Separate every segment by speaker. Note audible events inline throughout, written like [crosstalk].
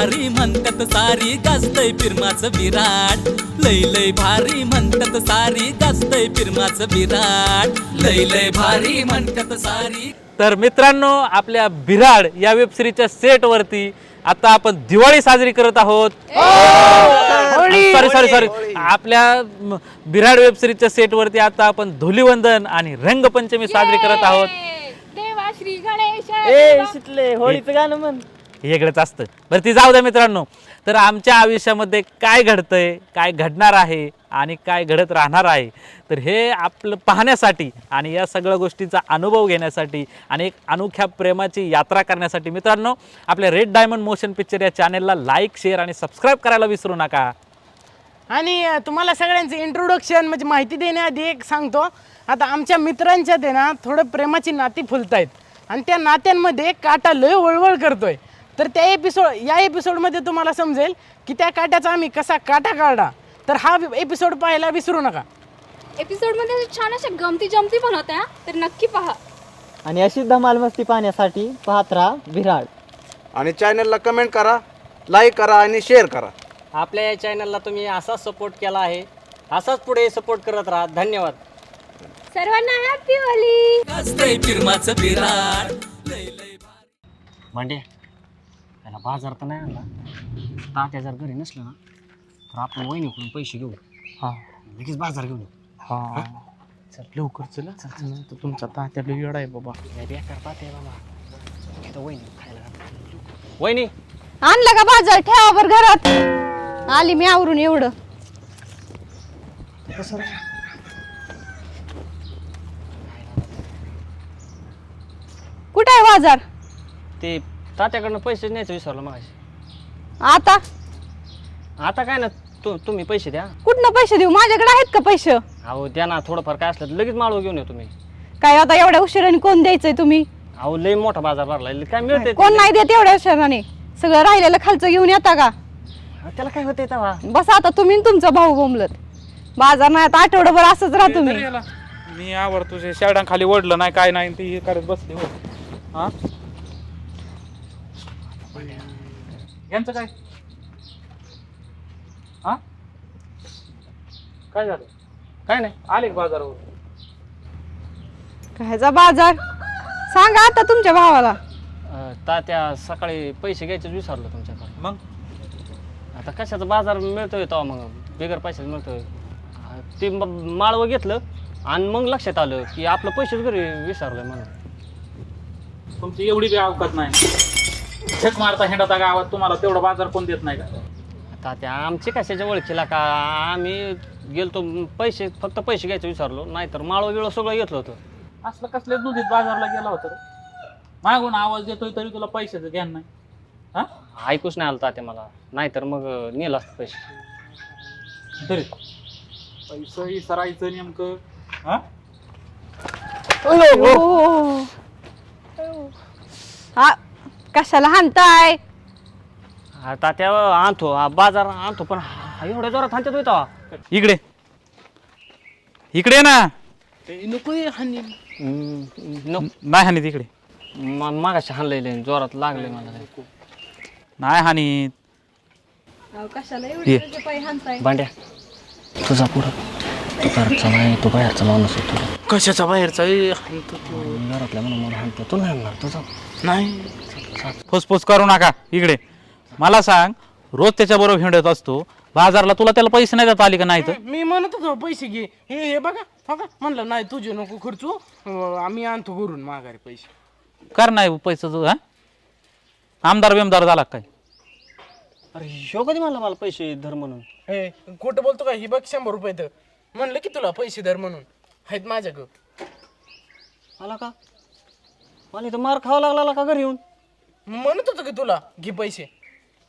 Speaker 1: भारी म्हणतात सारी गाजतय फिरमाचं विराट. लय लय भारी म्हणतात सारी गाजतय फिरमाचं विराट. लय लय भारी म्हणतात सारी
Speaker 2: तर मित्रांनो आपल्या बिराड या वेब सिरीजच्या सेट वरती आता आपण दिवाळी साजरी करत आहोत. सॉरी सॉरी सॉरी आपल्या म, बिराड वेब सिरीजच्या सेट वरती आता आपण धुलीवंदन आणि रंगपंचमी साजरी करत आहोत.
Speaker 3: देवा श्री गणेश!
Speaker 4: शितले होळीचं गाणं म्हण.
Speaker 2: वेगळंच असतं. बरं ती जाऊ द्या मित्रांनो. तर आमच्या आयुष्यामध्ये काय घडतंय काय घडणार आहे आणि काय घडत राहणार आहे तर हे आपलं पाहण्यासाठी आणि या सगळ्या गोष्टीचा अनुभव घेण्यासाठी आणि एक अनोख्या प्रेमाची यात्रा करण्यासाठी मित्रांनो आपल्या रेड डायमंड मोशन पिक्चर या चॅनेलला लाईक शेअर आणि सबस्क्राईब करायला विसरू नका.
Speaker 4: आणि तुम्हाला सगळ्यांचं इंट्रोडक्शन म्हणजे माहिती देण्याआधी एक सांगतो. आता आमच्या मित्रांच्या ते ना थोडं प्रेमाची नाती फुलत आहेत आणि त्या नात्यांमध्ये काटा लय वळवळ करतोय. तर त्या एपिसोड या एपिसोडमध्ये तुम्हाला समजेल की त्या काट्याचा आम्ही कसा काटा काढला. तर हा एपिसोड पाहायला विसरू नका.
Speaker 3: एपिसोडमध्ये छान अशा गमती जमती पण होत्या तर नक्की पहा.
Speaker 5: आणि अशीच धमाल मस्ती पाहण्यासाठी पाहत राहा विराट
Speaker 6: आणि चॅनलला कमेंट करा लाईक करा आणि शेअर करा.
Speaker 7: आपल्या या चॅनलला तुम्ही असाच सपोर्ट केला आहे असाच पुढे सपोर्ट करत राहा. धन्यवाद.
Speaker 3: सर्वांना हॅपी होली
Speaker 1: गाजतय फिरमाचं विराट लय लय
Speaker 7: भांडे त्याला बाजार तर नाही आणला. तात्या जर घरी नसलं ना तर आपण वहिनीकडून पैसे घेऊ.
Speaker 4: हा.
Speaker 7: लगेच बाजार घेऊन येऊ.
Speaker 4: हा. चल लवकर चला नाही तर तुमचा तात्या लय येडा आहे बाबा.
Speaker 7: लय बेकार तात्या आहे बाबा. इथं वहिनी खायला घाल. वहिनी!
Speaker 3: आणलं का बाजार? ठेवा बर घरात. आली मी आवरून एवढं. कुठे आहे बाजार?
Speaker 7: ते तात्याकडनं पैसे न्यायचं विसरलो मग
Speaker 3: आता?
Speaker 7: आता काय ना तू तुम्ही पैसे द्या.
Speaker 3: कुठनं पैसे देऊ? माझ्याकडे आहेत का पैसे?
Speaker 7: अहो द्या ना थोडंफार काय असलं तर लगेच माळव घेऊन येऊ तुम्ही.
Speaker 3: काय आता एवढ्या उशिराने कोण द्यायचंय तुम्ही?
Speaker 7: अहो लय मोठा बाजार भरला काय मिळते
Speaker 3: कोण नाही देत एवढ्या उशिराने. सगळं राहिलेलं खालचं घेऊन येता का?
Speaker 7: त्याला काय होते तेव्हा?
Speaker 3: बस आता तुम्ही तुमचा भाऊ बोंबलत. बाजार नाही आता आठवडाभर असंच राहा तुम्ही.
Speaker 2: मी आवर तुझे शेरडां खाली ओढलं नाही काय नाही ते हे करत बसले हो हा? यांचं काय? हा? काय झालं?
Speaker 7: काय नाही.
Speaker 2: आले का बाजारावर?
Speaker 3: कायचा बाजार? सांगा आता तुमच्या भावाला.
Speaker 7: अं, तात्या सकाळी पैसे घ्यायचेच विसरलो तुमच्याकडे.
Speaker 2: मग?
Speaker 7: आता कशाचा बाजार मिळतोय तेव्हा मग बिगर पैशाच मिळतोय. अं, ते म- माळवं घेतलं आणि मग लक्षात आलं की आपलं पैसेच घरी विसरलोय म्हणून.
Speaker 2: तुमची एवढी बी अवकात नाही. झक मारता हिंडता गावात तुम्हाला तेवढा बाजार कोण देत नाही का?
Speaker 7: तात्या आमची कशाच्या ओळखीला का? आम्ही गेलतो पैसे फक्त पैसे घ्यायचे विसरलो नाहीतर माळवं बिळवं सगळं घेतलं होतं.
Speaker 2: असलं कसले दुधीत बाजारला गेला होता रे? मागून आवाज देतोय तरी तुला पैशाचं ज्ञान नाही. हा?
Speaker 7: ऐकूच नाही आलं तात्या मला. नाहीतर मग अं, नेलं असतं पैसे.
Speaker 2: तरी. पैसे विसरायचं नेमकं. हा?
Speaker 3: ओ. हा कशाला हाणताय?
Speaker 7: हा, तात्या आणतो. हा, बाजार आणतो पण हा, एवढ्या जोरात होय तेव्हा.
Speaker 2: इकडे. इकडे ये ना.
Speaker 4: नको हानी
Speaker 2: नाही हानीत इकडे.
Speaker 7: म- मागाशी हाणलेले जोरात लागले मला ते.
Speaker 2: नाही हानीत
Speaker 3: कशाला
Speaker 2: ये.
Speaker 7: भांड्या. तुझा पुढं तू घरचा नाही तू बाहेरचा माणूस आहे तुला
Speaker 4: कशाचा बाहेरचा? ए, हाणतो तो.
Speaker 7: घरातल्या म्हणून मला हाणतो तू नाही तुझा.
Speaker 4: नाही.
Speaker 2: फुसफुस करू नका. इकडे. मला सांग रोज त्याच्या बरोबर हिंडत असतो बाजारला तुला त्याला पैसे नाही देता आले का नाही तर?
Speaker 4: मी म्हणत होतो पैसे घे. हे हे बघा बघा. म्हणलं नाही तुझे नको खर्चू. अं, आम्ही आणतो घरून माघारी पैसे.
Speaker 2: कर नाही पैसे हा? आमदार बिमदार झाला का काय?
Speaker 7: अरे ह्यो कधी म्हणला मला पैसे धर म्हणून?
Speaker 4: हे खोटं बोलतो का? ही बघ शंभर रुपये तर म्हणलं की तुला पैसे धर म्हणून. आहेत माझ्याकडं.
Speaker 7: आला का? मला इथं मार खावा लागला का घरी येऊन?
Speaker 4: म्हणत होतो की तुला घे पैसे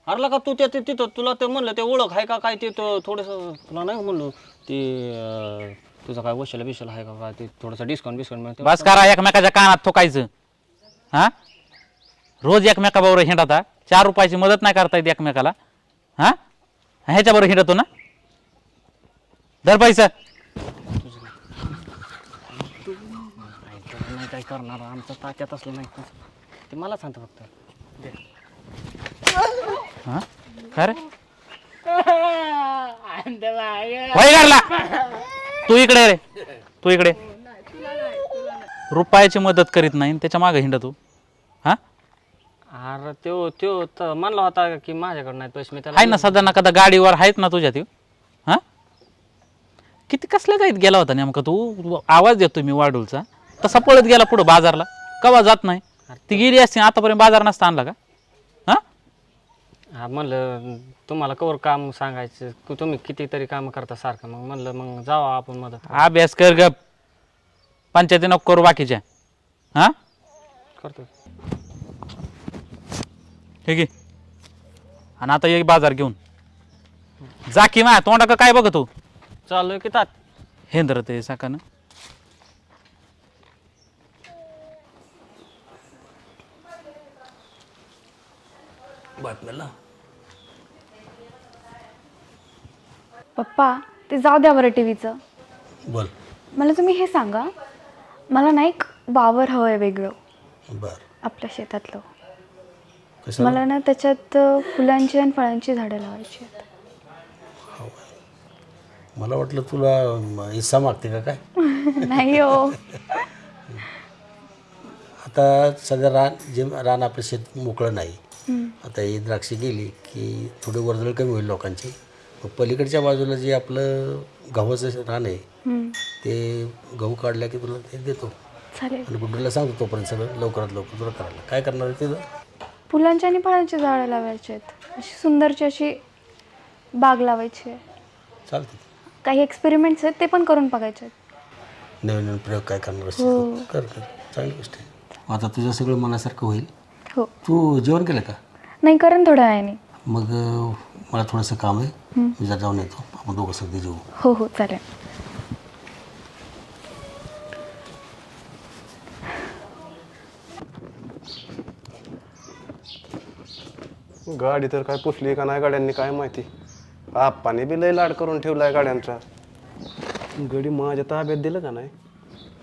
Speaker 7: अरला का तू त्या ते- तिथं तुला ते म्हणलं ते ओळख आहे का काय ते तो थोडंसं तुला नाही म्हणलो ते अं, तुझं काय वशाला बिशाला आहे का काय ते थोडंसं डिस्काउंट बिस्काउंट मिळते
Speaker 2: बस करा एकमेकाच्या कानात ठोकायचं हा रोज एकमेकाबरोबर हिंडता चार रुपयाची मदत नाही करता येत एकमेकाला हा ह्याच्याबरोबर हिंडतो ना दर पैसा
Speaker 7: नाही काय करणार आमचं तात्यात असलं नाही ते मला सांगतं फक्त
Speaker 2: हा? घरला. तू इकडे रे. तू इकडे. रुपयाची मदत करीत नाही त्याच्यामागे हिंड तू. हा?
Speaker 7: अरे त्यो त्यो तर म्हणला होता की माझ्याकडे नाहीत पैसे मी त्याला
Speaker 2: आहे ना सध्या ना कदा गाडीवर आहेत ना तुझ्या ती हा? किती कसल्या गाईत गेला होता नेमका तू? आवाज देतो मी वाडूलचा तसा पळत गेला पुढं बाजारला. कवा जात नाही? ती गेली असती आतापर्यंत बाजार नसता आणला का? हा?
Speaker 7: हा म्हणलं तुम्हाला कवर काम सांगायचं की तुम्ही कितीतरी काम करता सारखं. मग म्हणलं मग जावा आपण मदत.
Speaker 2: अभ्यास कर ग पंचायती नको करू बाकीच्या. हा?
Speaker 7: करतो.
Speaker 2: ठीक आहे आणि आता ये बाजार घेऊन. जा की मा तोंडा काय बघ तू
Speaker 7: चालू की तात.
Speaker 2: हेंद्र ते साकानं. बातम्याला.
Speaker 8: पप्पा ते जाऊ द्या बरं टी व्हीचं
Speaker 9: बोल.
Speaker 8: मला तुम्ही हे सांगा मला ना एक वावर हवं आहे वेगळं.
Speaker 9: बर.
Speaker 8: आपल्या शेतातलं.
Speaker 9: कसं
Speaker 8: मला ना त्याच्यात अ, फुलांची आणि फळांची झाडं लावायची आहेत.
Speaker 9: मला वाटलं तुला म, हिस्सा मागते का काय? [laughs]
Speaker 8: नाही हो.
Speaker 9: आता सध्या रान जे रान आपलं शेत मोकळं नाही आता ही द्राक्षे गेली की थोडी वर्दळ कमी होईल लोकांची. मग पलीकडच्या बाजूला जे आपलं गव्हाचं रान आहे ते गहू काढल्या की तुला ते देतो.
Speaker 8: चालेल.
Speaker 9: आणि गुड्डूला सांगतो तोपर्यंत सगळं लवकरात लवकर तुला करायला. काय करणार आहे तिथं
Speaker 8: फुलांची आणि फळांची झाडं लावायची आहेत. अशी सुंदरची अशी बाग लावायची आहे.
Speaker 9: चालते
Speaker 8: काही एक्सपेरिमेंट्स आहेत ते पण करून बघायचे आहेत.
Speaker 9: नवीन नवीन प्रयोग काय करणार असेल तर कर कर. चांगली गोष्ट आहे. आता तुझं सगळं मनासारखं होईल.
Speaker 8: हो.
Speaker 9: तू जेवण केलं का?
Speaker 8: नाही करेन थोड्या वेळाने.
Speaker 9: मग अं, मला थोडंसं काम आहे. मी जरा जाऊन येतो. आपण दोघं सगळे जेऊ.
Speaker 8: हो हो चालेल.
Speaker 6: गाडी तर काय पुसली का नाही गाड्यांनी काय माहिती? आप्पाने बी लय लाड करून ठेवलाय गाड्यांचा. गडी माझ्या ताब्यात दिलं का नाही?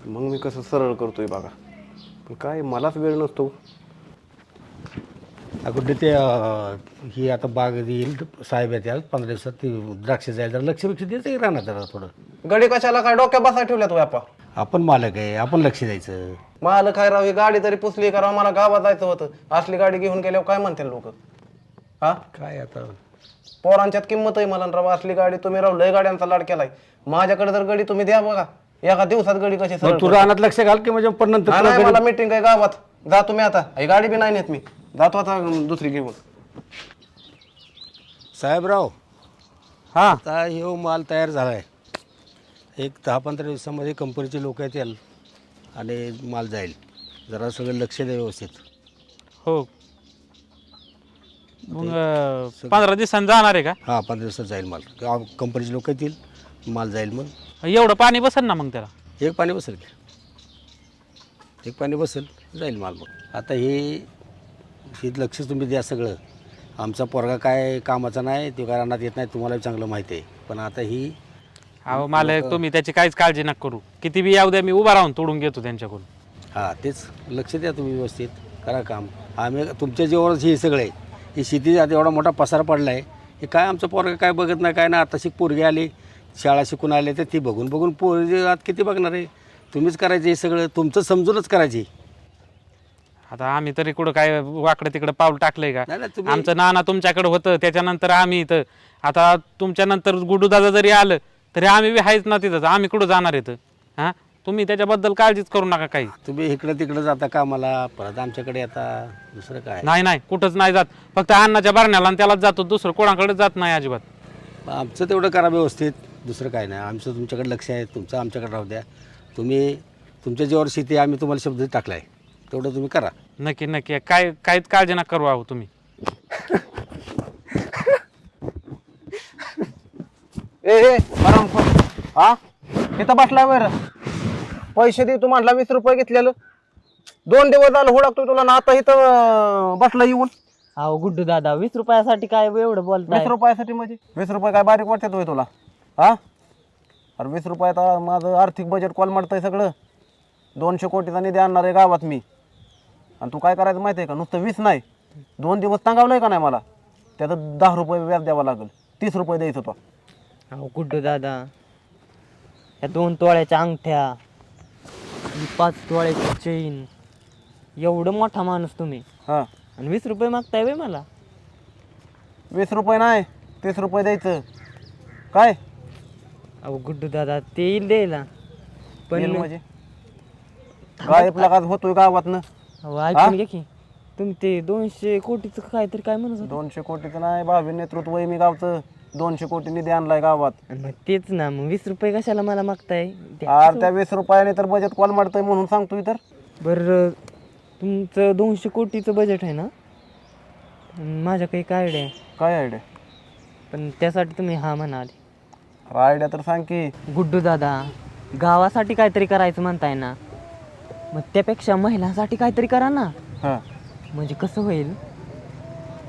Speaker 6: मग मी कसं सरळ करतोय बघा. पण काय मलाच वेळ नसतो.
Speaker 9: अगोदर ते ही आता बाग येईल साहेब येते पंधरा दिवसात ती द्राक्ष जाईल. जरा लक्ष लक्ष द्यायचं राहणार जरा थोडं?
Speaker 6: गडी कशाला काय डोक्या बसाय ठेवल्यात व्यापा?
Speaker 9: आपण मालक आहे आपण लक्ष द्यायचं.
Speaker 6: मला काय राव ही गाडी तरी पुसली का राव? मला गावात जायचं होतं. असली गाडी घेऊन गेल्यावर काय म्हणतील लोक? हा?
Speaker 9: काय आता?
Speaker 6: पोरांच्यात किंमत आहे मला न राव असली गाडी तुम्ही राव लय गाड्यांचा लाड केलाय. माझ्याकडे जर गडी तुम्ही द्या बघा. एका दिवसात गडी कशी सरळ
Speaker 9: तू रानात लक्ष घाल की म्हणजे पण नंतर
Speaker 6: हा, नाही मला मीटिंग आहे गावात. जा तुम्ही आता. ही गाडी बी नाही नेत मी. जातो आता दुसरी घेऊन.
Speaker 9: साहेबराव.
Speaker 2: हा.
Speaker 9: आता हे माल तयार झाला आहे एक दहा पंधरा दिवसामध्ये कंपनीचे लोक येतील आणि माल जाईल. जरा सगळं लक्ष द्या व्यवस्थित.
Speaker 2: हो. मग अं, पंधरा दिवसांनी जाणार आहे का?
Speaker 9: हां पंधरा दिवसात जाईल माल. गाव- कंपनीचे लोक येतील माल जाईल मग.
Speaker 2: एवढं पाणी बसेल ना मग त्याला?
Speaker 9: एक पाणी बसेल की. एक पाणी बसेल जाईल माल मग. आता हे हे लक्ष तुम्ही द्या सगळं. आमचा पोरगा काय कामाचा नाही तो काय रानात येत नाही तुम्हाला चांगलं माहिती आहे. पण आता ही
Speaker 2: अहो मालक तुम्ही त्याची काहीच काळजी नका करू. किती बी येऊ द्या मी उभा राहून तोडून घेतो त्यांच्याकडून.
Speaker 9: हां तेच लक्ष द्या तुम्ही व्यवस्थित. करा काम. आम्ही तुमच्या जीवनच हे सगळं आहे. ही शेती आता एवढा मोठा पसार पडला आहे हे काय आमचं पोरगा काय बघत नाही काय ना आता शिक पोरगी आली शाळा शिकून आले तर ती बघून बघून पोरगी आत किती बघणार आहे? तुम्हीच करायचं हे सगळं. तुमचं समजूनच करायची
Speaker 2: आता आम्ही तरी कुठं काय वाकडं तिकडं पाऊल टाकलंय का?
Speaker 9: नाही, नाही, तुम्ही-
Speaker 2: आमचं नाना तुमच्याकडे होतं त्याच्यानंतर आम्ही इथं. आता तुमच्यानंतर गुडू दादा जरी आलं तरी आम्ही बी आहेच ना तिथं. आम्ही कुठं जाणार इथं? हां? तुम्ही त्याच्याबद्दल काळजीच करू नका काही.
Speaker 9: तुम्ही इकडं तिकडं जाता कामाला परत आमच्याकडे आता दुसरं काय?
Speaker 2: नाही नाही कुठंच नाही जात. फक्त अन्नाच्या भरण्याला आणि त्यालाच जातो. दुसरं कोणाकडे जात नाही अजिबात.
Speaker 9: आमचं तेवढं करा व्यवस्थित. दुसरं काय नाही. आमचं तुमच्याकडे लक्ष आहे. तुमचं आमच्याकडे राहू द्या. तुम्ही तुमच्या जीवावर शेती आहे, आम्ही तुम्हाला शब्द टाकला आहे तेवढं तुम्ही करा.
Speaker 2: नक्की नक्की. काय काहीच काळजी नका करू आहो तुम्ही.
Speaker 6: ए ए आराम कर हा? इथं बसलाय वर पैसे दे तू म्हटला वीस रुपये घेतलेलं. दोन दिवस झालं हुडकतोय तुला ना आता इथं अं, बसला येऊन.
Speaker 5: अहो गुड्डू दादा वीस रुपयासाठी काय एवढं बोलताय?
Speaker 6: वीस रुपयासाठी म्हणजे? वीस रुपये काय बारीक वाटतात होय तुला? हा? अरे वीस रुपयात आ- माझं आर्थिक बजेट कोलमडतंय सगळं. दोनशे कोटीचा निधी आणणार आहे गावात मी. आणि तू काय करायचं माहिती आहे का? नुसतं वीस नाही. दोन दिवस सांगावलंय का नाही मला? त्याचं दहा रुपये व्याज द्यावं लागेल. तीस रुपये द्यायचं तो
Speaker 5: अहो गुड्डू दादा? या दोन तोळ्याच्या अंगठ्या ही पाच तोळ्याची चेन एवढं मोठा माणूस तुम्ही.
Speaker 6: हां.
Speaker 5: आणि वीस रुपये मागताय वे मला?
Speaker 6: वीस रुपये नाही तीस रुपये द्यायचं. काय?
Speaker 5: अहो गुड्डू दादा ते येईल द्यायला. पण
Speaker 6: म्हणजे? गायब लागाच होतोय गावातनं.
Speaker 5: अहो ऐकून घ्या की. तुम्ही ते दोनशे कोटीचं काहीतरी काय म्हणत होता?
Speaker 6: दोनशे कोटीचं नाही भावी नेतृत्व आहे मी गावचं. दोनशे कोटी निधी आणलाय गावात.
Speaker 5: मग तेच ना मग वीस रुपये कशाला मला मागताय? द्या.
Speaker 6: आर त्या वीस रुपयाने तर बजेट कॉल मारतोय म्हणून सांगतोय तर
Speaker 5: बरं तुमचं दोनशे कोटीचं बजेट आहे ना? अन माझ्या काही काय आयडिया आहे?
Speaker 6: काय आयडिया
Speaker 5: पण त्यासाठी तुम्ही हा म्हणाले.
Speaker 6: आयडिया तर सांग की.
Speaker 5: गुड्डू दादा गावासाठी काहीतरी करायचं म्हणताय ना. मग त्यापेक्षा महिलांसाठी काहीतरी करा ना.
Speaker 6: हां.
Speaker 5: म्हणजे कसं होईल?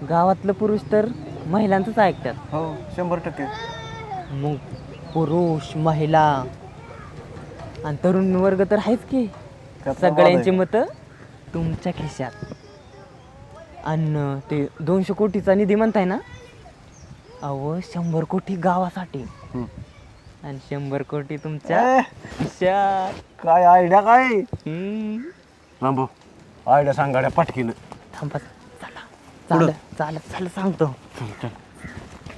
Speaker 5: गावातलं पुरुष तर महिलांचंच ऐकतात.
Speaker 6: हो शंभर टक्के.
Speaker 5: मग पुरुष महिला आणि तरुण वर्ग तर आहेच की. सगळ्यांची? मतं तुमच्या खिशात. आणि ते दोनशे कोटीचा निधी म्हणताय ना? अहो शंभर कोटी गावासाठी.
Speaker 6: हम्म.
Speaker 5: आणि शंभर कोटी तुमच्या
Speaker 6: ए,
Speaker 5: खिशात
Speaker 6: काय आयडिया काय?
Speaker 5: हम्म.
Speaker 6: रामभाऊ आयडिया सांग गाड्या पटकीनं.
Speaker 5: थांबा चला. चालत चालत चालत सांगतो.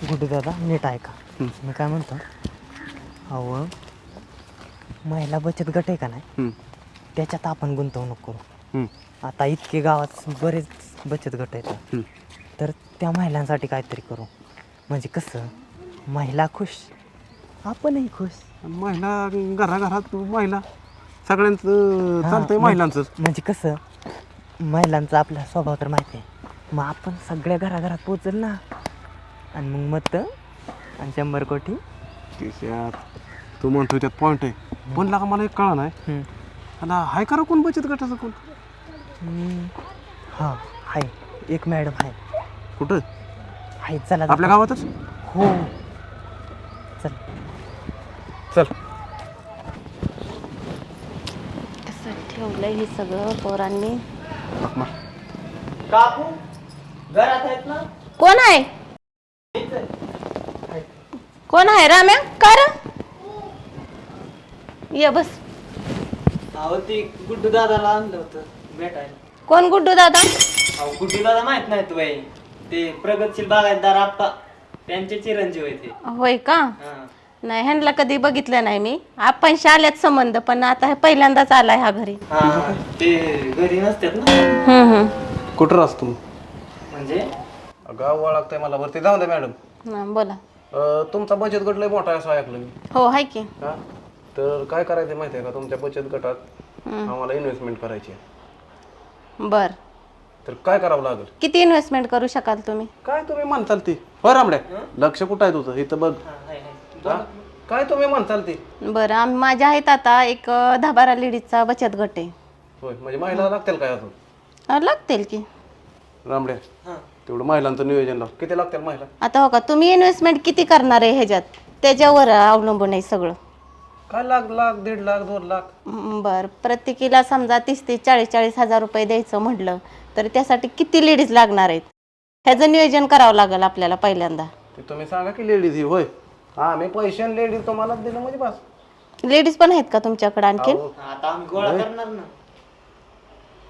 Speaker 5: गुड्डू दादा नीट ऐका. मी काय म्हणतो? अहो महिला बचत गट आहे का नाही. त्याच्यात आपण गुंतवणूक करू. आता इतके गावात बरेच बचत गट आहेत. तर त्या महिलांसाठी काहीतरी करू. म्हणजे कसं? महिला खुश आपणही खुश.
Speaker 6: महिला घराघरात महिला. सगळ्यांचं चालतंय महिलांचं
Speaker 5: म्हणजे कसं? महिलांचा आपला स्वभाव तर माहिती आहे. मग आपण सगळ्या घराघरात पोचल ना. आणि मग मत आणि शंभर कोटी.
Speaker 6: तू म्हणतोय त्यात पॉईंट आहे. पण लागा मला एक कळा नाही
Speaker 5: हम्म.
Speaker 6: आणि हाय करा कोण? बचत गटाचं कोण?
Speaker 5: हम्म. हां हाय. एक मॅडम आहे
Speaker 6: कुठं?
Speaker 5: हाय चला.
Speaker 6: आपल्या गावातच?
Speaker 5: हो. चल.
Speaker 6: चल.
Speaker 10: कसं ठेवलंय हे सगळं पोरांनी?
Speaker 5: काकू घरात आहेत ना?
Speaker 10: कोण आहे? कोण आहे राम्या? का रे? ये बस.
Speaker 5: अहो ती गुड्डू दादाला आणलं होतं भेटायला.
Speaker 10: कोण गुड्डू दादा?
Speaker 5: अहो गुड्डू दादा माहीत नाही तू बाई ते प्रगतशील बागायतदार आप्पा. त्यांचे चिरंजीव आहे ते.
Speaker 10: होय का?
Speaker 5: हां.
Speaker 10: नाही ह्यांना कधी बघितलं नाही मी. आपण आल्यात संबंध पण आता हे पहिल्यांदाच आलाय हा घरी.
Speaker 5: हां, ते घरी नसतात ना?
Speaker 10: हम्म हम्म.
Speaker 6: कुठं राहस तू?
Speaker 5: म्हणजे?
Speaker 6: गाव ओळखताय मला वरती जाऊ द्या मॅडम.
Speaker 10: हा, बोला.
Speaker 6: अं, तुमचा बचत गट लय मोठा आहे असं ऐकलं मी.
Speaker 10: हो हाय की.
Speaker 6: हा? तर काय करायचं माहिती आहे का? तुमच्या बचत गटात आम्हाला इन्व्हेस्टमेंट करायची आहे.
Speaker 10: बर.
Speaker 6: तर काय करावं लागेल?
Speaker 10: किती इन्व्हेस्टमेंट करू शकाल तुम्ही?
Speaker 6: काय तुम्ही म्हणताल ती? हो रामड्या. लक्ष कुठं आहे तुझं? इथं बघ. हा? काय तुम्ही म्हणताल ती?
Speaker 10: बरं आम माझ्या आहेत आता एक अं, दहा बारा लेडीजचा बचत गट आहे.
Speaker 6: होय म्हणजे महिला लागतील काय अजून?
Speaker 10: अं, लागतील की.
Speaker 6: रामड्या तेवढं महिलांचं नियोजन लाव. किती लागतील महिला?
Speaker 10: आता हो का तुम्ही इन्व्हेस्टमेंट किती करणार आहे ह्याच्यात? त्याच्यावर अवलंबून आहे सगळं.
Speaker 6: काय लाख लाख दीड लाख दोन लाख?
Speaker 10: हम्म, बरं प्रत्येकीला समजा तीस ते चाळीस चाळीस हजार रुपये द्यायचं म्हटलं तर त्यासाठी किती लेडीज लागणार आहेत? ह्याचं नियोजन करावं लागेल आपल्याला पहिल्यांदा.
Speaker 6: ते तुम्ही सांगा की लेडीज ही होय. हा मी पैसे आणि लेडीज तुम्हाला दिलं म्हणजे बस.
Speaker 10: लेडीज पण आहेत का तुमच्याकडे आणखीन?
Speaker 5: आता आम्ही गोळा करणार ना.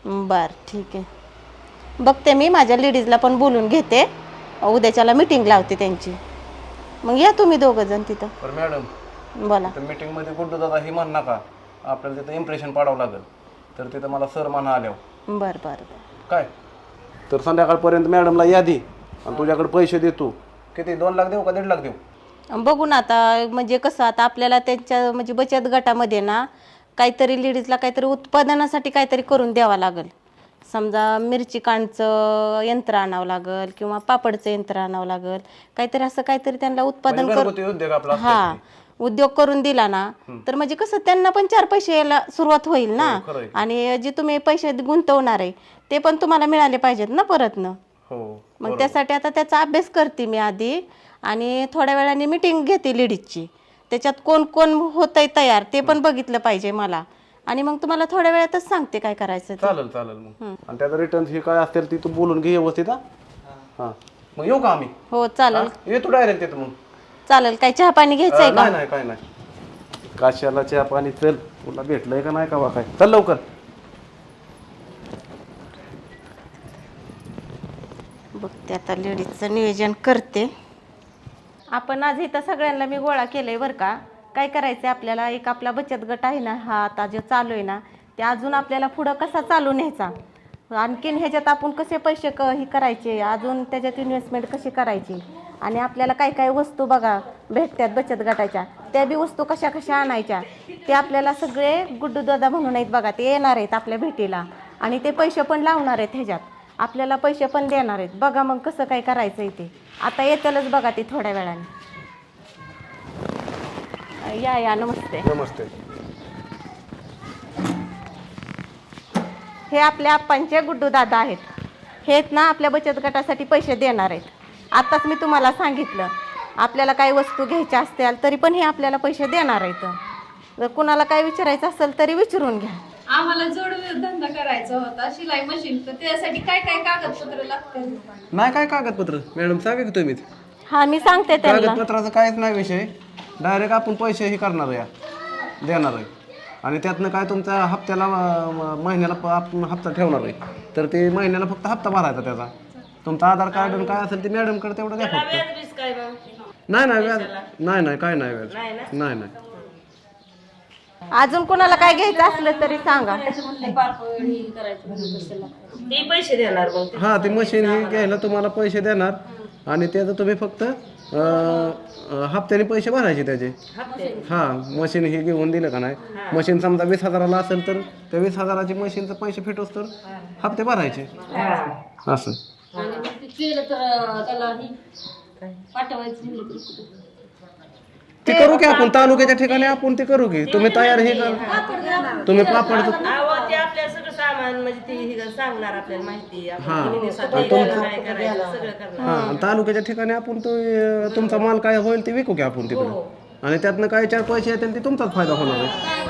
Speaker 10: बरं ठीक आहे. बघते मी माझ्या लेडीजला पण बोलून घेते. उद्याच्याला मिटिंग लावते त्यांची. मग या तुम्ही दोघं जण तिथं.
Speaker 6: बरं मॅडम
Speaker 10: बोला.
Speaker 6: तर मीटिंगमध्ये गुड्डू दादा ही म्हण नका. आपल्याला तिथं इम्प्रेशन पाडावं लागेल. तर तिथं मला सर म्हणा आल्यावर.
Speaker 10: बरं बरं बरं.
Speaker 6: काय? तर संध्याकाळपर्यंत मॅडमला यादी. आणि तुझ्याकडे पैसे देतो. किती? दोन लाख देऊ का दीड लाख देऊ?
Speaker 10: बघू ना आता म्हणजे कसं आता आपल्याला त्यांच्या म्हणजे बचत गटामध्ये ना काहीतरी लेडीजला काहीतरी उत्पादनासाठी काहीतरी करून द्यावं लागेल. समजा मिरची कांडचं यंत्र आणावं लागेल किंवा पापडचं यंत्र आणावं लागेल. काहीतरी असं काहीतरी त्यांना उत्पादन
Speaker 6: म्हणजे
Speaker 10: कर
Speaker 6: घरगुती उद्योग आपला असतो.
Speaker 10: हा उद्योग करून दिला ना तर म्हणजे कसं त्यांना पण चार पैसे यायला सुरुवात होईल ना.
Speaker 6: खरं आहे.
Speaker 10: आणि जे तुम्ही पैसे गुंतवणार आहे ते पण तुम्हाला मिळाले पाहिजेत ना परतनं
Speaker 6: हो
Speaker 10: मग त्यासाठी आता त्याचा अभ्यास करते मी आधी. आणि थोड्या वेळाने मिटिंग घेते लेडीजची त्याच्यात कोण कोण होतंय तयार ते पण बघितलं पाहिजे मला. आणि मग तुम्हाला थोड्या वेळातच सांगते काय करायचं ते.
Speaker 6: चालेल चालेल मग. आणि त्याचं रिटर्न हे काय असेल ती तू बोलून घे व्यवस्थित हा? हा. मग येऊ का आम्ही?
Speaker 10: हो चालेल.
Speaker 6: हा? येतो डायरेक्ट येतो मग.
Speaker 10: चालेल काय चहा पाणी घ्यायचंय
Speaker 6: अं,
Speaker 10: का?
Speaker 6: नाही नाही काय नाही. काशाला चहा पाणी चल. तुला भेटलंय का नाही का बा काय? चल लवकर.
Speaker 10: बघते आता लेडीजचं नियोजन करते. आपण आज इथं सगळ्यांना मी गोळा केलंय बरं का. काय करायचं आपल्याला? एक आपला बचत गट आहे ना हा आता जो चालू आहे ना ते अजून आपल्याला पुढं कसा चालू न्यायचा? आणखीन ह्याच्यात आपण कसे पैसे क हे करायचे? अजून त्याच्यात इन्व्हेस्टमेंट कशी करायची? आणि आपल्याला काय काय वस्तू बघा भेटतात बचत गटाच्या त्या बी वस्तू कशा कशा आणायच्या? ते आपल्याला सगळे गुड्डू दादा म्हणून आहेत बघा ते येणार आहेत आपल्या भेटीला. आणि ते पैसे पण लावणार आहेत ह्याच्यात. आपल्याला पैसे पण देणार आहेत. बघा मग कसं काय करायचं ते. आता येतलच बघा ते थोड्या वेळाने. या या नमस्ते.
Speaker 6: नमस्ते.
Speaker 10: हे आपल्या आप्पांचे गुड्डू दादा आहेत. हेच ना आपल्या बचत गटासाठी पैसे देणार आहेत. आताच मी तुम्हाला सांगितलं. आपल्याला काही वस्तू घ्यायच्या असतील तरी पण हे आपल्याला पैसे देणार आहेत. जर कुणाला काय विचारायचं असेल तरी विचारून घ्या.
Speaker 3: आम्हाला जोड धंदा करायचा होता शिलाई मशीन तर त्यासाठी काय काय कागदपत्र लागतात
Speaker 6: नाही काय कागदपत्र? मॅडम सांगा की तुम्ही
Speaker 10: हा मी सांगते त्यांना.
Speaker 6: कागदपत्राचा काहीच नाही विषय. डायरेक्ट आपण पैसे हे करणार आहे या. देणार आहे. आणि त्यातनं काय तुमच्या हप्त्याला अं, म- महिन्याला प- आपण हप्ता ठेवणार आहे. तर ते महिन्याला फक्त हप्ता भरायचा त्याचा. तुमचं आधार कार्ड आणि काय असेल ते मॅडमकडे तेवढं द्या फक्त. नाही नाही व्याज नाही नाही काय नाही व्याज. नाही नाही.
Speaker 10: अजून कोणाला काय घ्यायचं असलं तरी सांगा.
Speaker 6: हा ते मशीन हे घ्यायला तुम्हाला पैसे देणार. आणि त्याचं तुम्ही फक्त अं, हप्त्याने पैसे भरायचे त्याचे. हा मशीन हे घेऊन दिलं का नाही? मशीन समजा वीस हजाराला असेल तर त्या वीस हजाराची मशीनचं पैसे फिटोस तर हप्ते भरायचे. असं. ते करू की आपण तालुक्याच्या ठिकाणी आपण ते करू की. तुम्ही तयार हे कर. तुम्ही पापड
Speaker 11: ते आपल्याला सगळं सामान म्हणजे ते हे सांगणार आपल्याला माहिती. आपण
Speaker 6: हा.
Speaker 11: किती दिवसात द्यायचं, काय करायचं सगळं करणार.
Speaker 6: हा आणि तालुक्याच्या ठिकाणी आपण तो अं, तुमचा माल काय होईल ते विकू की आपण तिकडे. आणि त्यातनं काय चार पैसे येतील ते तुमचाच फायदा होणार आहे.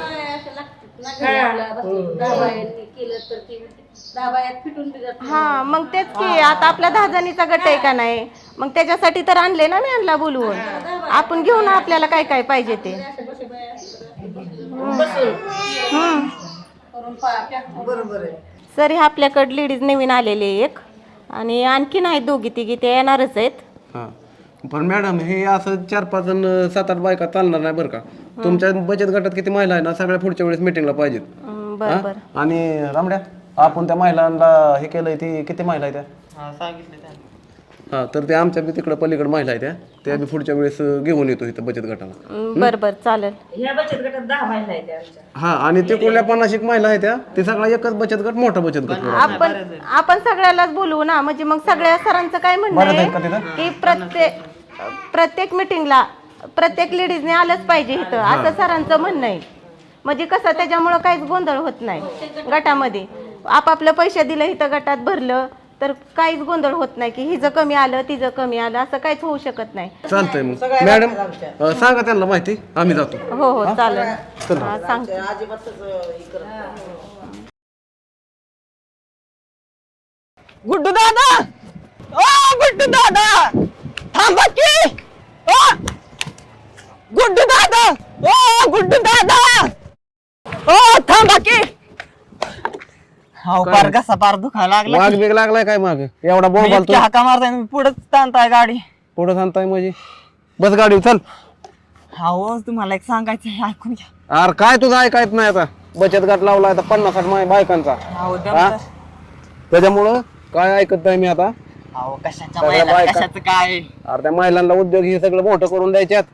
Speaker 10: हा मग तेच की आता आपला दहा जणीचा गट आहे का नाही? मग त्याच्यासाठी तर आणले ना मी आणला बोलवून आपण घेऊ ना आपल्याला काय काय पाहिजे ते. सर हे आपल्याकडे लेडीज नवीन आलेले एक. आणि आणखीन आहेत दोघी तिघी ते येणारच आहेत.
Speaker 6: हा. पण मॅडम हे असं चार पाच जण सात आठ बायका चालणार नाही बरं का? तुमच्या बचत गटात किती महिला आहे ना सगळ्या पुढच्या वेळेस मिटिंगला पाहिजेत. आणि रामड्या? आपण त्या महिलांना हे केलंय ती किती महिला आहे त्या?
Speaker 5: हा सांगितलं त्यांना.
Speaker 6: हा तर ते आमच्या बी तिकडं पलीकडे महिला आहे त्या. त्या बी पुढच्या वेळेस घेऊन येतो इथं बचत गटाला.
Speaker 10: बरं बरं चालेल.
Speaker 11: ह्या बचत गटात दहा महिला आहेत आमच्या.
Speaker 6: हा आणि ते कोणत्या पन्नास एक महिला आहे त्या ते सगळा एकच बचत गट मोठा बचत गट. करू.
Speaker 10: आपण आपण सगळ्यालाच बोलवू ना म्हणजे मग सगळ्या सरांचं काय म्हणणं
Speaker 6: बरं आहेत
Speaker 10: आहे
Speaker 6: तिथं?
Speaker 10: की प्रत्येक प्रत्येक मिटिंगला प्रत्येक लेडीजने आलंच पाहिजे इथं असं सरांचं म्हणणं आहे. म्हणजे कसं त्याच्यामुळं काहीच गोंधळ होत नाही गटामध्ये. आपापलं पैसे दिलं इथं गटात भरलं तर काहीच गोंधळ होत नाही की हिचं कमी आलं तिचं कमी आलं असं काहीच होऊ शकत नाही.
Speaker 6: चालतंय मग. मॅडम अं, सांगा त्यांना माहिती. आम्ही जातो.
Speaker 10: हो हो चालेल. हा, सांगते.
Speaker 5: गुड्डू दादा! ओ गुड्डू दादा! थांबा की! ओ! गुड्डू दादा! ओ गुड्डू दादा! ओ थांबा की! हाव पार कसा पार दुखायला लागला
Speaker 6: माग बिग लागलाय काय माग? एवढा
Speaker 5: इतकी हाका मारताय पुढेच ताणताय गाडी.
Speaker 6: पुढे सांगताय म्हणजे? बस गाडी चल
Speaker 5: हाव तुम्हाला एक सांगायचं आहे ऐकून घ्या.
Speaker 6: अरे काय तुझं ऐकायचं नाही आता? बचत गट लावला आता पन्नास साठ माय बायकांचा हा?
Speaker 5: जमतं.
Speaker 6: त्याच्यामुळं काय ऐकत नाही मी आता.
Speaker 5: हाव कशाच्या
Speaker 6: सगळ्या
Speaker 5: महिला
Speaker 6: बायका-
Speaker 5: कशाचं काय?
Speaker 6: अरे त्या महिलांना उद्योग हे सगळं मोठं करून द्यायच्यात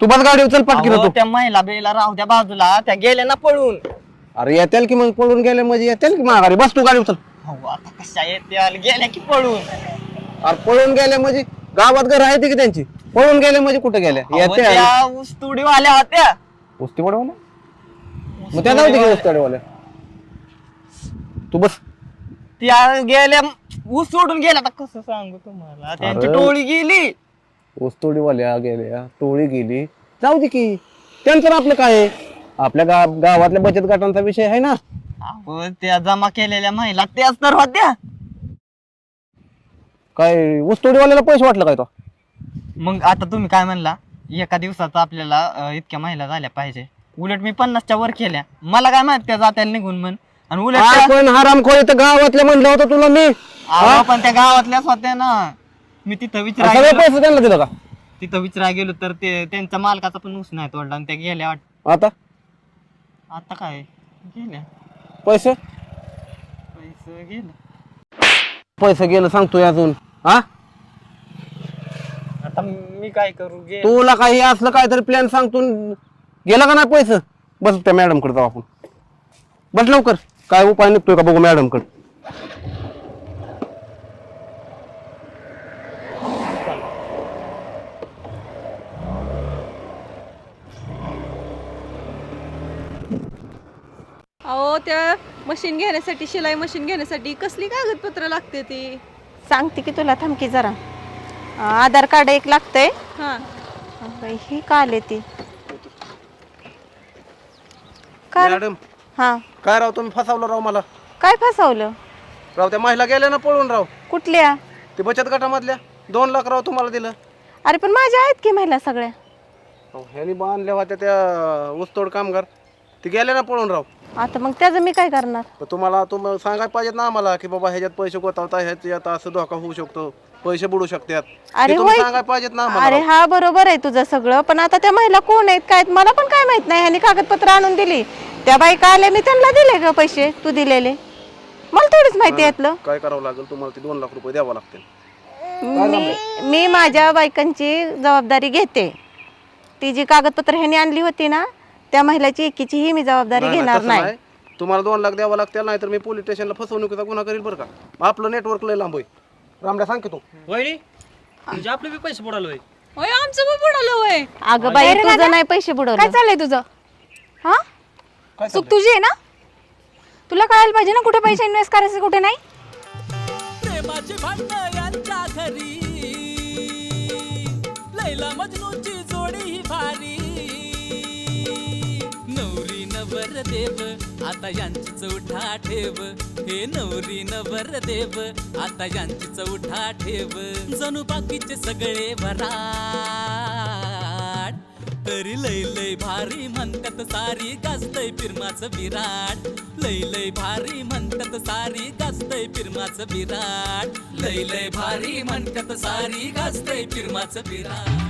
Speaker 6: तू बस गाडी उचल पटकी
Speaker 5: अहो,
Speaker 6: तू.
Speaker 5: त्या महिला बेला राहू द्या बाजूला त्या गेल्या ना पळून.
Speaker 6: अरे येतील की मग पळून गेले म्हणजे येतील की माघारी? बस तू गाडी उचल.
Speaker 5: आता कशा येत्या गेल्या की पळून?
Speaker 6: अरे पळून गेले म्हणजे गावात घर आहे की त्यांची? पळून गेले म्हणजे कुठे गेले
Speaker 5: अहो,
Speaker 6: येते
Speaker 5: त्या ऊसतोडीवाल्या होत्या.
Speaker 6: उस्ती वाले मग त्या जाऊ दे की उस्ताडेवाल्या तू बस.
Speaker 5: त्या गेल्या ऊस सोडून गेल्या. आता कसं सांगू तुम्हाला? त्यांची. टोळी गेली.
Speaker 6: ऊसतोडीवाल्या गेल्या टोळी गेली. जाऊ दे की. त्यांचं आणि आपलं काय आहे? आपल्या गा- गावातल्या बचत गटांचा विषय आहे ना?
Speaker 5: अहो त्या जमा केलेल्या महिला त्याच तर होत्या.
Speaker 6: काय ऊसतोडीवाल्याला पैसे वाटलं काय तो?
Speaker 5: मग आता तुम्ही काय म्हणला? एका दिवसात आपल्याला अं, इतक्या महिला झाल्या पाहिजे. उलट मी पन्नासच्या वर केल्या. मला काय माहीत त्या जात्याला निघून म्हण. आणि उलट त्या-
Speaker 6: पण हरामखोर इथं गावातल्या म्हणलं होतं तुला मी.
Speaker 5: अहो, पण त्या गावातल्याच होत्या ना. मी तिथं विचारा
Speaker 6: सगळे पैसे त्यांना दिलं का?
Speaker 5: तिथं विचारा गेलो तर ते त्यांच्या मालकाचा पण ऊस नाही तोडला आणि त्या गेल्या वाट
Speaker 6: आता?
Speaker 5: आता काय? गेल्या.
Speaker 6: पैसे?
Speaker 5: पैसे गेलं.
Speaker 6: पैसे गेलं सांगतोय अजून. हा
Speaker 5: आता मी काय करू? गे
Speaker 6: तुला काही असलं काहीतरी प्लॅन सांगतो. गेला का नाही पैसे? बस त्या मॅडमकडे जाऊ आपण. बस लवकर. काय उपाय निघतोय का बघू मॅडम
Speaker 3: अहो त्या मशीन घेण्यासाठी शिलाई मशीन घेण्यासाठी कसली कागदपत्र लागते ती?
Speaker 10: सांगते की तुला थांबकी जरा. अं, आधार कार्ड एक लागतंय.
Speaker 3: हा.
Speaker 10: बाई, ही का आले ती? का
Speaker 6: मॅडम.
Speaker 10: हा.
Speaker 6: काय राव तुम्ही फसावलं राव मला?
Speaker 10: काय फसवलं?
Speaker 6: राव त्या महिला गेल्या ना पळून राव.
Speaker 10: कुठल्या?
Speaker 6: ते बचत गटामधल्या. दोन लाख राव तुम्हाला दिलं.
Speaker 10: अरे पण माझ्या आहेत की महिला सगळ्या?
Speaker 6: अहो, ह्यांनी बांधल्या होत्या त्या ऊसतोड कामगार. ते गेले ना पळून राव.
Speaker 10: आता मग त्याचं मी काय करणार?
Speaker 6: तुम्हाला तुम्हाला सांगायला पाहिजेत ना आम्हाला की बाबा ह्याच्यात पैसे गोतावता ह्याच्यात असं धोका होऊ शकतो पैसे बुडू शकतात.
Speaker 10: अरे
Speaker 6: हे तुम्ही
Speaker 10: होय.
Speaker 6: सांगायला पाहिजेत ना
Speaker 10: अरे हा बरोबर आहे तुझं सगळं पण आता त्या महिला कोण आहेत काय आहेत? मला पण काय माहीत नाही ह्यांनी कागदपत्र आणून दिली. त्या बायका आल्या मी त्यांना दिले का पैसे तू दिलेले. मला थोडीच माहिती यातलं.
Speaker 6: काय करावं लागेल तुम्हाला? ते दोन लाख रुपये द्यावं लागतील.
Speaker 10: मी मी माझ्या बायकांची जबाबदारी घेते. ती जी कागदपत्र ह्यांनी आणली होती ना त्या महिलाची एकीची ही मी जबाबदारी
Speaker 6: नाही,
Speaker 10: घेणार
Speaker 6: तसं
Speaker 10: नाही.
Speaker 6: तुम्हाला दोन लाख द्यावं लागतील नाही तर मी पोलीस स्टेशनला फसवणुकीचा गुन्हा करील बरं का. आपलं नेटवर्क लय लांब आहे रामड्या सांग की तू.
Speaker 7: वहिनी म्हणजे आपले बी पैसे बुडालो होय.
Speaker 3: होय आमचं पण बुडालं होय.
Speaker 10: अगं बाई तुझं नाही पैसे बुडवलं.
Speaker 8: काय चाललंय तुझं? हा? चूक तुझी आहे ना? तुला कळायला पाहिजे ना कुठे पैसे इन्व्हेस्ट करायचे कुठे नाही?
Speaker 1: प्रेमाची भांडण यांच्या घरी. लैला मजनूची देव आता यांची चौठा ठेव. हे नवरी नवर देव आता यांची चौठा ठेव. जणू बाकीचे सगळे भराट तरी लय लय भारी म्हणतात सारी गाजतय फिरमाचं विराट लय लय भारी म्हणतात सारी गाजतय फिरमाचं विराट लय लय भारी म्हणतात सारी गाजतय फिरमाचं विराट